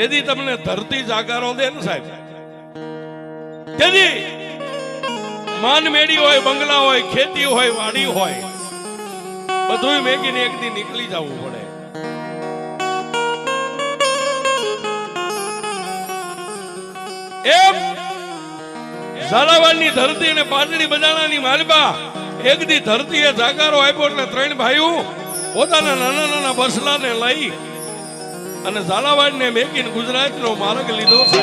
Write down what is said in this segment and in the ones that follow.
જેથી તમને ધરતી જાકારો દે ને સાહેબ તેથી માન મેડી હોય બંગલા હોય ખેતી હોય વાડી હોય બધું મેગીને એક દી નીકળી જવું પડે એમ ઝાલાવાડની ધરતી અને પાટડી બજાણાની માલબા એક દી ધરતીએ જાકારો આપ્યો એટલે ત્રણ ભાઈઓ પોતાના નાના નાના બસલાને લઈ અને ઝાલાવાડને મેકીને ગુજરાતનો માર્ગ લીધો. છે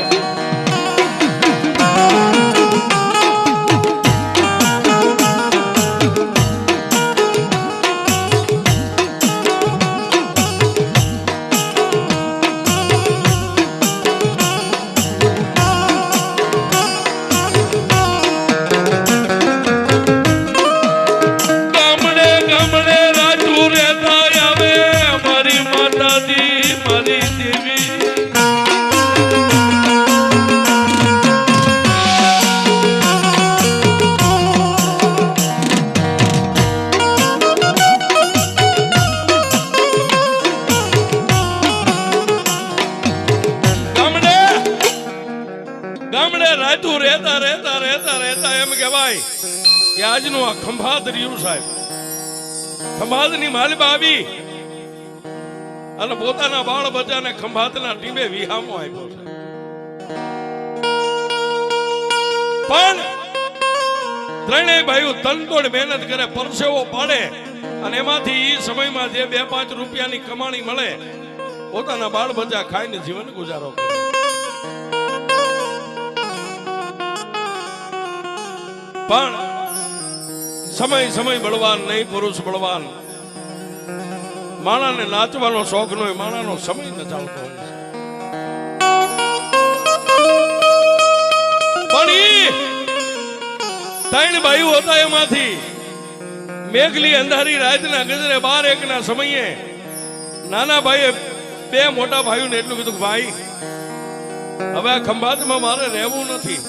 પોતાના બાળ બચ્ચાને ખંભાતના ટીમે વિહામો આપ્યો છે. પણ ત્રણેય ભાઈઓ તનતોડ મહેનત કરે, પરસેવો પાડે અને એમાંથી એ સમયમાં જે બે પાંચ રૂપિયાની કમાણી મળે, પોતાના બાળ બચ્ચા ખાઈને જીવન ગુજારો કરે. પણ સમય સમય બળવાન નહીં, પુરુષ બળવાન. માણાને નાચવાનો શોખ નો માણાનો સમય ન ચાલતો હોય. પણ ત્રણ ભાઈઓ હતા એમાંથી. મેઘલી અંધારી રાતના ગજરે બાર એકના સમયે નાના ભાઈએ બે મોટા ભાઈઓને એટલું કીધું ભાઈ, હવે આ ખંભાતમાં મારે રહેવું નથી.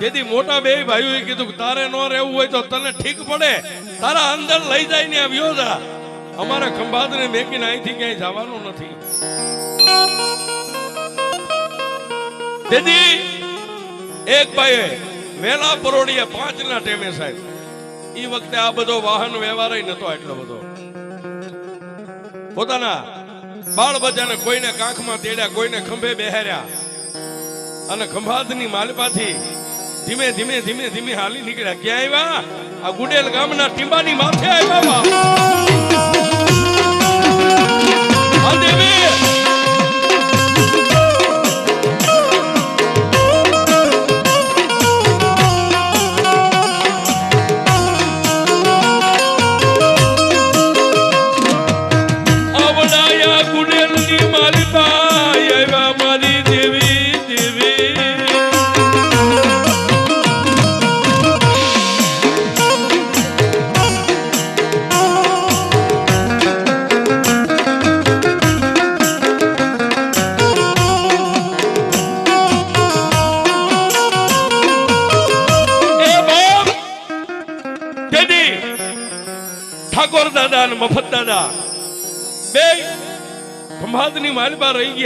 જેથી મોટા બે ભાઈઓએ કીધું તારે ન રહેવું હોય તો તને ઠીક પડે. તારા અંદર લઈ જાય ને આવ્યો જા અમારા ખંભાતને મેકીને અહીંથી ક્યાંય જવાનું નથી. તેથી એક ભાઈએ વેલા પરોડીએ પાંચ ના ટેમે સાહેબ, ઈ વખતે આ બધો વાહન વ્યવહાર નતો એટલો બધો. પોતાના બાળ બચ્ચાને કોઈને કાંખમાં તેડ્યા, કોઈને ખંભે બેહાર્યા. અને ખંભાતની માલપાથી ધીમે ધીમે ધીમે ધીમે હાલી નીકળ્યા. ક્યાં આવ્યા? આ ગુડેલ ગામના ટીંબાની માથે આવ્યા.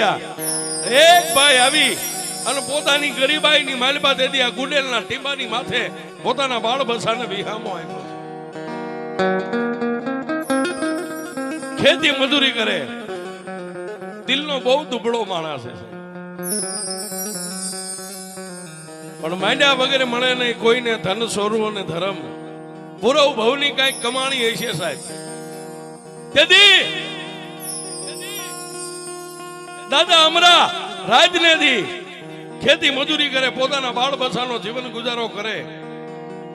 એક ભાઈ આવી અને પોતાની ગરીબાઈની માલબા તેથી આ ગુડેલના ટીંબાની માથે પોતાના બાળ બસાને વિહામો આપ્યો ખેતી મજૂરી કરે. દિલનો બહુ દુબળો માણસ છે. પણ માંડ્યા વગેરે મળે નહીં, કોઈને ધન, સોરું અને ધર્મ. પૂરવ ભવની કંઈક કમાણી હશે સાહેબ. તેથી દાદા અમરા રાજનેથી ખેતી મજૂરી કરે, પોતાના બાળ બસાનો જીવન ગુજારો કરે.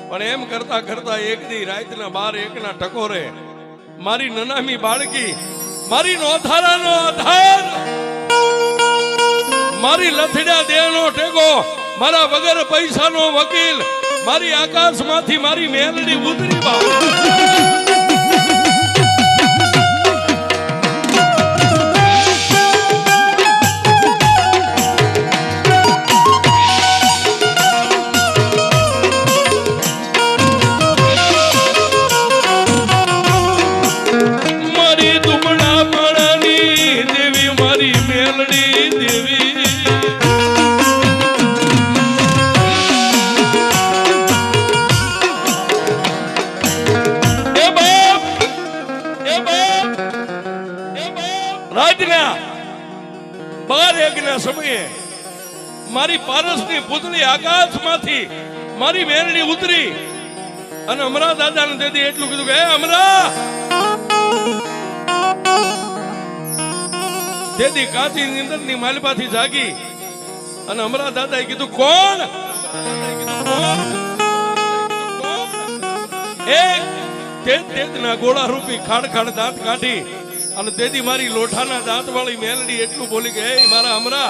પણ એમ કરતા કરતા એક દી રાતના બાર એકના ટકોરે, મારી નનામી બાળકી, મારી નોધારાનો આધાર, મારી લથડ્યા દેહનો ટેકો, મારા વગર પૈસાનો વકીલ, મારી આકાશમાંથી મારી મેલડી ઉતરી બા એટલું કીધું કે અમરા! તેથી કાચી નિંદરની માલપાથી જાગી અને અમરા દાદાએ કીધું, કોણ? એક તેજ ના ગોળા રૂપી ખાડ ખાડ દાંત કાઢી અને તેથી મારી લોઠાના દાંત વાળી મેલડી એટલું બોલી કે, હે મારા અમરા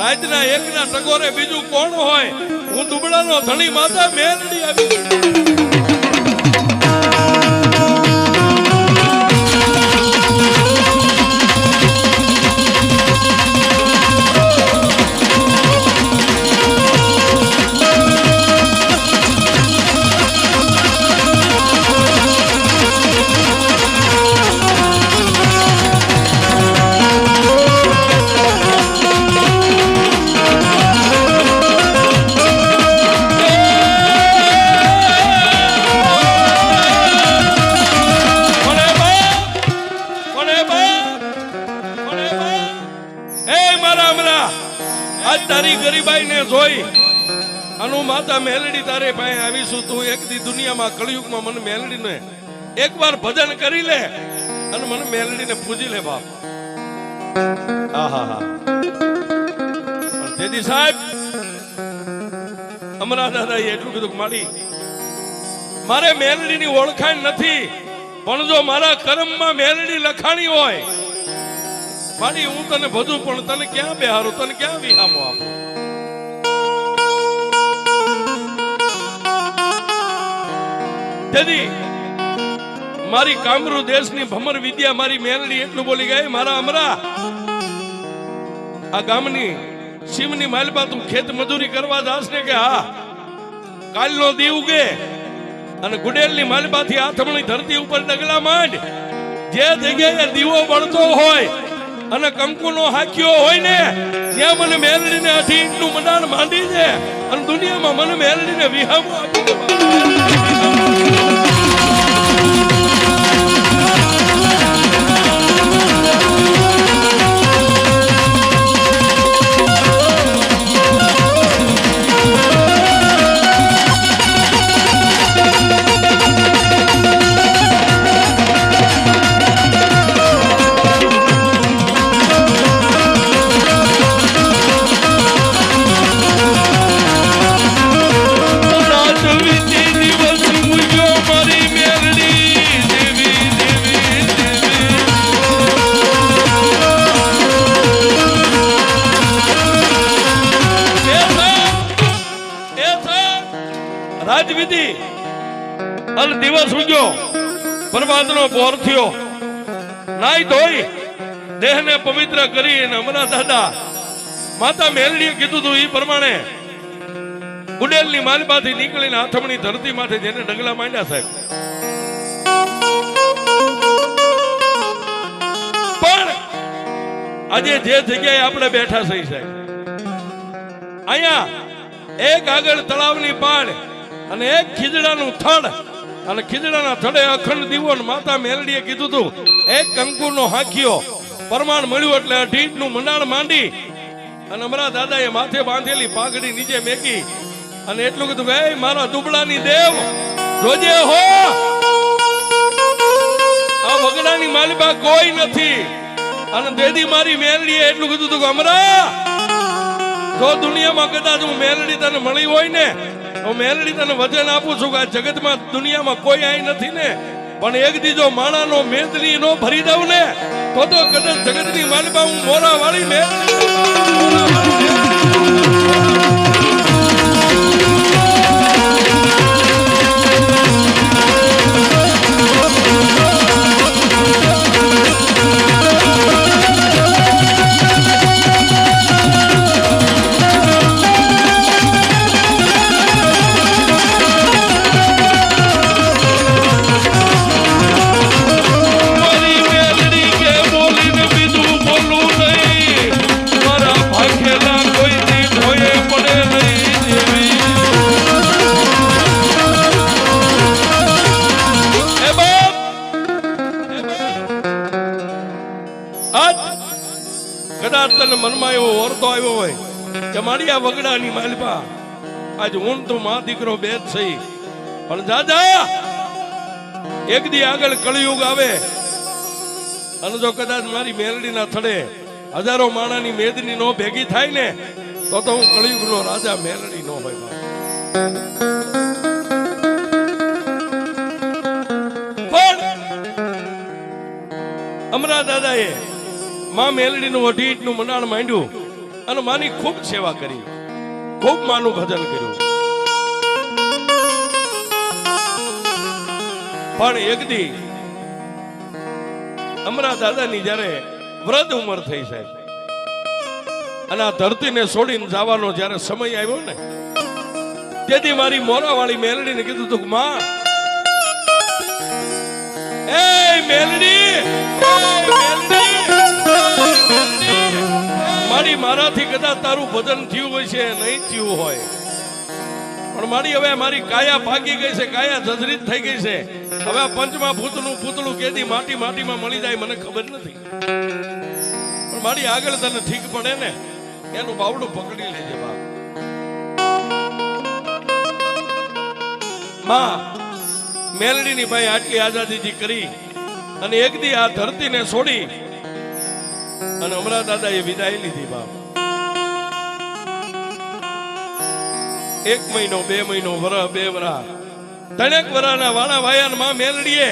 રાજના એકના ટગોરે બીજું કોણ હોય? હું દુબળાનો ધણી માતા મેલડી આવી હે મારા અમરા આજ તારી ગરીબાઈને જોઈ અનુ માતા મેલડી તારે પાસે આવીશું. તું એક દી દુનિયામાં કળિયુગમાં મને મેલડીને એકવાર ભજન કરી લે અને મને મેલડીને પૂજી લે બાપ. તેથી સાહેબ અમરા દાદા એટલું કીધું માડી. મારે મેલડીની ઓળખાણ નથી, પણ જો મારા કર્મમાં મેલડી લખાણી હોય મારી હું તને બધું, પણ તને ક્યાં બેહારું? તને ક્યાં વિહામો આપું? તેથી મારી કામરૂ દેશની ભમર વિદ્યા મારી મેલડી એટલું બોલી ગઈ, મારા અમરા, આ ગામની શિવની માલબા તું ખેત મજૂરી કરવા જાસ ને કે હા? કાલનો દી ઉગે અને ગુડેલની માલબાથી આથમણી ધરતી ઉપર ડગલા માંડ. જે જગ્યાએ દીવો બળતો હોય અને કંકુનો હાક્યો હોય ને, ત્યાં મને મેલડીને અઢી ઇંચનું મંડાણ માંડી દે અને દુનિયામાં મને મેલડીને વિહામો આપી દે દિવસ ઉગ્યો પ્રભાતનો પોર થયો. નાઈ ધોઈ દેહને પવિત્ર કરી અમરા દાદા માતા મેલડીએ કીધું હતું એ પ્રમાણે ગુડેલની માલબાથી નીકળીને આથમણી ધરતી માથે જેને ડગલા માંડ્યા સાહેબ. પણ આજે જે જગ્યાએ આપણે બેઠા છે સાહેબ, અહીંયા એક આગળ તળાવની પાડ અને એક ખીજડાનું થડ અને ખીજડાના થડે અખંડ દીવો માતા મેલડીએ કીધું તું, એક કંકુનો હાંકીયો પ્રમાણ મળ્યું એટલે અઢી નું મંડાણ માંડી. અને અમારા દાદાએ માથે બાંધેલી પાઘડી નીચે મેકી અને એટલું કીધું કે, "એ મારા દુબળાની દેવ, જોજે હો. આ વગડાની માલિબા કોઈ નથી. અને દેદી મારી મેલડીએ એટલું કીધું હતું કે, અમરા, જો દુનિયામાં કદાચ હું મેલડી તને મળી હોય ને તો મેલડી તને વચન આપું છું કે આ જગતમાં દુનિયામાં કોઈ આઈ નથી ને. પણ એક દીજો માણાનો મેદની નો ભરી દઉં ને, તો તો કદાચ જગતની માલિકા હું મોરા વાળી મેલડી જમાડિયા વગડાની માલપા. આજ હું તો મા દીકરો બે જ થઈ પણ દાદા, એક દી આગળ કળિયુગ આવે. અને જો કદાચ મારી મેલડીના થડે હજારો માણાની મેદની નો ભેગી થાય ને, તો તો હું કળિયુગ નો રાજા મેલડી નો હોય. પણ અમરા દાદાએ માં મેલડીનું અઢીટનું મંડાણ માંડ્યું. અને માની ખૂબ સેવા કરી. ખૂબ માનું ભજન કર્યું. પણ એક દી અમરા દાદાની જ્યારે વૃદ્ધ ઉંમર થઈ સાહેબ, અને આ ધરતીને છોડીને જવાનો જ્યારે સમય આવ્યો ને, તેથી મારી મોરાવાળી મેલડીને કીધું તું માં, એ મેલડી મારી મારાથી કદાચ તારું ભજન થયું હોય છે, નહીં થયું હોય. પણ મારી હવે મારી કાયા ભાગી ગઈ છે, કાયા જજરીત થઈ ગઈ છે. હવે પંચમા ભૂતનું પૂતળું કેદી માટી માટીમાં મળી જાય, મને ખબર નથી. પણ મારી આગળ તને ઠીક પડે ને, એનું બાવડું પકડી લેજે, બાપ. માં, મેલડીની ભાઈ આટલી આઝાદીજી કરી અને એક દી આ ધરતીને છોડી અને હમણાં દાદાએ વિદાય લીધી બાપ. એક મહિનો, બે મહિનો, વરહ, બે વરા ત્રણેક વરાના વાળા ભાઈયા માં મેલડીએ.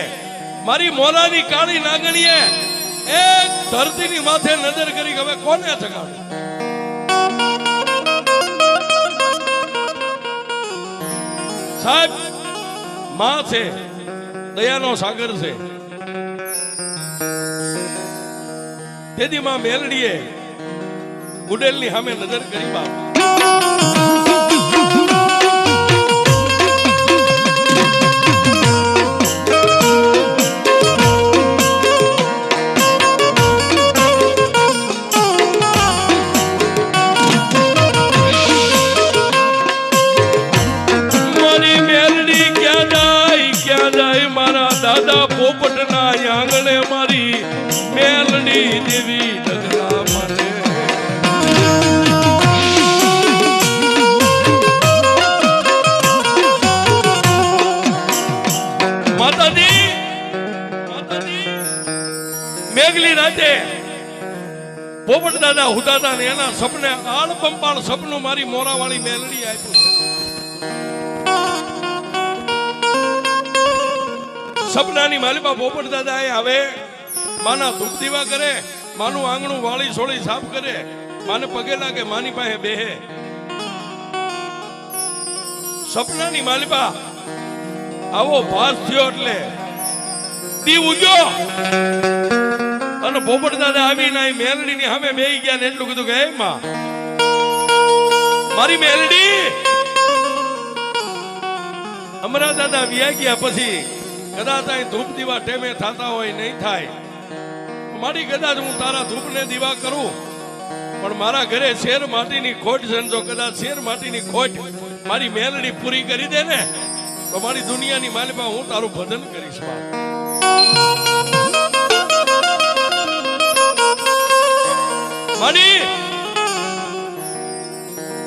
મારી મોલાની કાળી નાગણીએ એક ધરતીની માથે નજર કરી હવે કોને જગાડે? સાહેબ, માં છે, દયાનો સાગર છે. તેથી માં મેલડીએ ગુડેલની સામે નજર કરી બાપ. મારા દાદા પોપટના આંગણે મારી મેલડી પોપટ હુદાદા ને એના સપને આળ પંપાળ સપનું મારી મોરાવાળી મેલડી આપ્યું સપનાની માલિકા પોપટ દાદા એ આવે, માના ધૂપ દીવા કરે, માનું આંગણું વાળી સોળી સાફ કરે, માને પગે લાગે, માની પાસે બેહે. સપનાની માલિકા આવો ભાસ થયો એટલે દીવ ઉગ્યો અને પોપટ દાદા આવીને અહીં મેલડીની સામે બેહી ગયા ને એટલું કીધું કે એ માં, મારી મેલડી. અમરા દાદા વ્યા ગયા પછી કદાચ અહીં ધૂપ દીવા ટેમે થતા હોય, નહીં થાય. મારી કદાચ હું તારા ધૂપને દીવા કરું. પણ મારા ઘરે શેર માટીની ખોટ છે જો કદાચ શેર માટીની ખોટ મારી મેલડી પૂરી કરી દે ને, તો મારી દુનિયાની માલિકા હું તારું ભજન કરીશ બાપ માની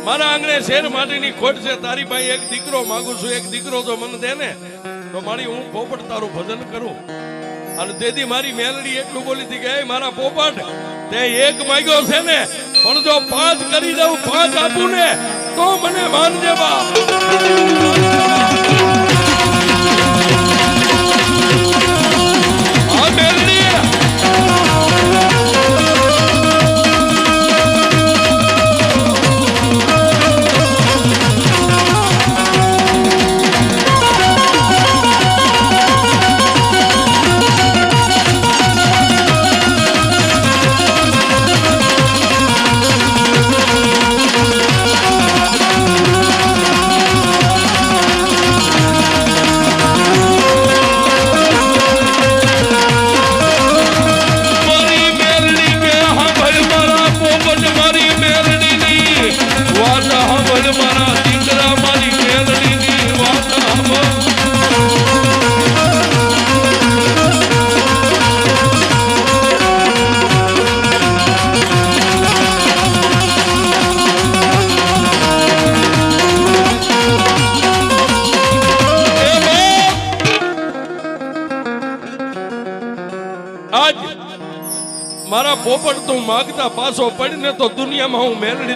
મારા આંગણે શેર માટીની ખોટ છે, તારી પાસે એક દીકરો માંગુ છું, એક દીકરો તો મને દે ને, તો મારી હું પોપટ તારું ભજન કરું. અને તેથી મારી મેલડી એટલું બોલી હતી કે, "એ મારા પોપટ, તે એક માંગ્યો છે ને, પણ જો પાંચ કરી દઉં, પાંચ આપું ને, તો મને માનજે બા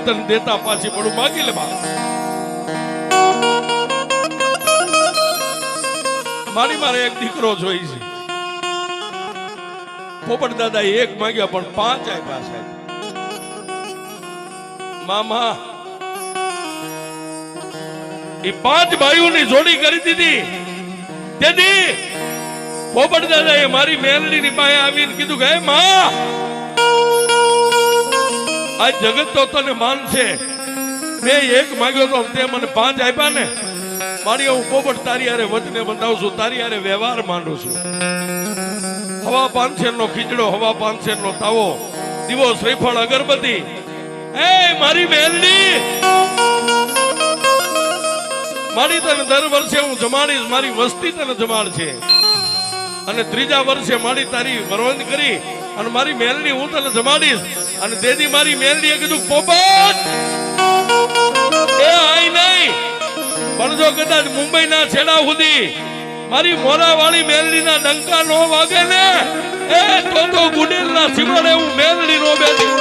તને દેતા પાછી પડું માગી લે મારી મારે એક દીકરો જોઈ છે. પોપટ દાદા એક માંગ્યા, પણ પાંચ આપ્યા સાહેબ. મામા એ પાંચ ભાઈઓની જોડી કરી દીધી. તેથી પોપટ દાદા એ મારી મેલડીની પાસે આવીને કીધું કે માં આ જગત તો તને માનશે મેં એક માંગ્યો તો તે મને પાંચ આપ્યા ને. મારી હું પોપટ તારી હારે વચને બંધાવું છું તારી હારે વ્યવહાર માંડું છું. હવા પાનસેર નો ખીચડો, હવા પાનસેર નો તાવો દીવો શ્રીફળ અગરબત્તી. એ મારી મેલડી! મારી તને દર વર્ષે હું જમાડીશ, મારી વસ્તી તને જમાડ છે અને ત્રીજા વર્ષે મારી તારી વરવંદ કરી અને મારી મેલડી હું તને જમાડીશ. અને દેદી મારી મેલડીએ કીધું, પોપટ! એ આઈ નહીં. પણ જો કદાચ મુંબઈના છેડા સુધી મારી મોરાવાળી મેલડીના ડંકા નો વાગે ને, એ તો તો ગુડેલના સિમરે હું મેલડી નો બેઠી.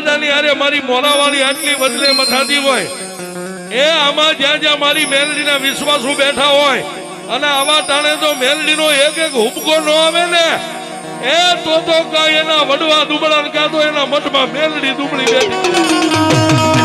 દાદાની અરે મારી મોરાવાળી આટલી બદલે મથાતી હોય, એ આમાં જ્યાં જ્યાં મારી મેલડીના વિશ્વાસુ બેઠા હોય, અને આવા ટાણે તો મેલડીનો એક એક હુબકો ન આવે ને, એ તો તો કાંઈ એના વડવા દુબળા કાં તો એના મઠમાં મેલડી દુબળી બેઠી.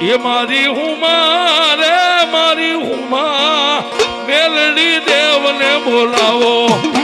એ મારી હુમા રે મારી હુમા મેલડી દેવને બોલાવો.